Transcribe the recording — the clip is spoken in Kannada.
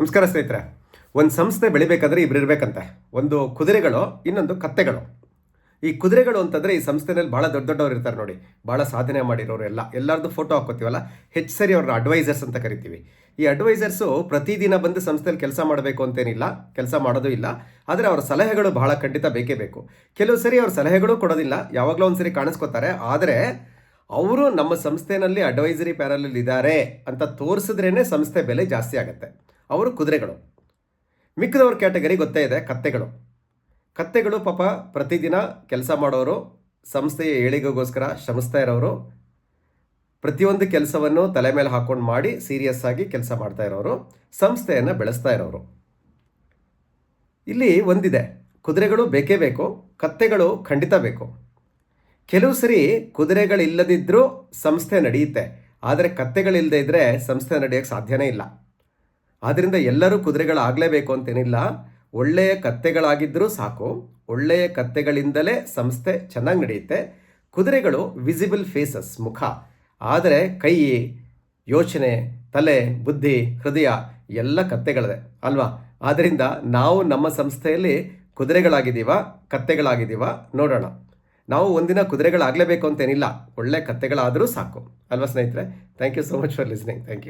ನಮಸ್ಕಾರ ಸ್ನೇಹಿತರೆ. ಒಂದು ಸಂಸ್ಥೆ ಬೆಳಿಬೇಕಾದ್ರೆ ಇಬ್ರು ಇರಬೇಕಂತೆ. ಒಂದು ಕುದುರೆಗಳು, ಇನ್ನೊಂದು ಕತ್ತೆಗಳು. ಈ ಕುದುರೆಗಳು ಅಂತಂದರೆ ಈ ಸಂಸ್ಥೆನಲ್ಲಿ ಭಾಳ ದೊಡ್ಡ ದೊಡ್ಡವ್ರು ಇರ್ತಾರೆ ನೋಡಿ. ಭಾಳ ಸಾಧನೆ ಮಾಡಿರೋರು ಎಲ್ಲ. ಎಲ್ಲರದ್ದು ಫೋಟೋ ಹಾಕೋತೀವಲ್ಲ? ಹೆಚ್ಚು ಸರಿ ಅವ್ರನ್ನ ಅಡ್ವೈಸರ್ಸ್ ಅಂತ ಕರಿತೀವಿ. ಈ ಅಡ್ವೈಸರ್ಸು ಪ್ರತಿದಿನ ಬಂದು ಸಂಸ್ಥೆಯಲ್ಲಿ ಕೆಲಸ ಮಾಡಬೇಕು ಅಂತೇನಿಲ್ಲ, ಕೆಲಸ ಮಾಡೋದು ಇಲ್ಲ. ಆದರೆ ಅವರ ಸಲಹೆಗಳು ಬಹಳ ಖಂಡಿತ ಬೇಕೇ ಬೇಕು. ಕೆಲವು ಸರಿ ಅವ್ರ ಸಲಹೆಗಳು ಕೊಡೋದಿಲ್ಲ. ಯಾವಾಗಲೂ ಒಂದು ಸರಿ ಕಾಣಿಸ್ಕೋತಾರೆ. ಆದರೆ ಅವರು ನಮ್ಮ ಸಂಸ್ಥೆನಲ್ಲಿ ಅಡ್ವೈಸರಿ ಪ್ಯಾರಲಲ್ಲಿ ಇದ್ದಾರೆ ಅಂತ ತೋರಿಸಿದ್ರೇ ಸಂಸ್ಥೆ ಬೆಲೆ ಜಾಸ್ತಿ ಆಗುತ್ತೆ. ಅವರು ಕುದುರೆಗಳು. ಮಿಕ್ಕದವ್ರ ಕ್ಯಾಟಗರಿ ಗೊತ್ತೇ ಇದೆ, ಕತ್ತೆಗಳು. ಕತ್ತೆಗಳು ಪಾಪ ಪ್ರತಿದಿನ ಕೆಲಸ ಮಾಡೋರು, ಸಂಸ್ಥೆಯ ಏಳಿಗೆಗೋಸ್ಕರ ಶ್ರಮಿಸ್ತಾ ಇರೋರು. ಪ್ರತಿಯೊಂದು ಕೆಲಸವನ್ನು ತಲೆ ಮೇಲೆ ಹಾಕೊಂಡು ಮಾಡಿ ಸೀರಿಯಸ್ ಆಗಿ ಕೆಲಸ ಮಾಡ್ತಾ ಇರೋರು, ಸಂಸ್ಥೆಯನ್ನು ಬೆಳೆಸ್ತಾ ಇರೋರು. ಇಲ್ಲಿ ಒಂದಿದೆ, ಕುದುರೆಗಳು ಬೇಕೇ ಬೇಕು, ಕತ್ತೆಗಳು ಖಂಡಿತ ಬೇಕು. ಕೆಲವು ಸರಿ ಕುದುರೆಗಳಿಲ್ಲದಿದ್ದರೂ ಸಂಸ್ಥೆ ನಡೆಯುತ್ತೆ, ಆದರೆ ಕತ್ತೆಗಳಿಲ್ಲದೆ ಇದ್ದರೆ ಸಂಸ್ಥೆ ನಡೆಯೋಕ್ಕೆ ಸಾಧ್ಯನೇ ಇಲ್ಲ. ಆದ್ದರಿಂದ ಎಲ್ಲರೂ ಕುದುರೆಗಳಾಗಲೇಬೇಕು ಅಂತೇನಿಲ್ಲ. ಒಳ್ಳೆಯ ಕತ್ತೆಗಳಾಗಿದ್ದರೂ ಸಾಕು. ಒಳ್ಳೆಯ ಕತ್ತೆಗಳಿಂದಲೇ ಸಂಸ್ಥೆ ಚೆನ್ನಾಗಿ ನಡೆಯುತ್ತೆ. ಕುದುರೆಗಳು ವಿಸಿಬಲ್ ಫೇಸಸ್ ಮುಖ. ಆದರೆ ಕೈ, ಯೋಚನೆ, ತಲೆ, ಬುದ್ಧಿ, ಹೃದಯ ಎಲ್ಲ ಕತ್ತೆಗಳದೆ, ಅಲ್ವಾ? ಆದ್ದರಿಂದ ನಾವು ನಮ್ಮ ಸಂಸ್ಥೆಯಲ್ಲಿ ಕುದುರೆಗಳಾಗಿದ್ದೀವ, ಕತ್ತೆಗಳಾಗಿದ್ದೀವ ನೋಡೋಣ. ನಾವು ಒಂದಿನ ಕುದುರೆಗಳಾಗಲೇಬೇಕು ಅಂತೇನಿಲ್ಲ. ಒಳ್ಳೆ ಕತ್ತೆಗಳಾದರೂ ಸಾಕು. ಅಲ್ವಾ ಸ್ನೇಹಿತರೆ? Thank you so much for listening thank you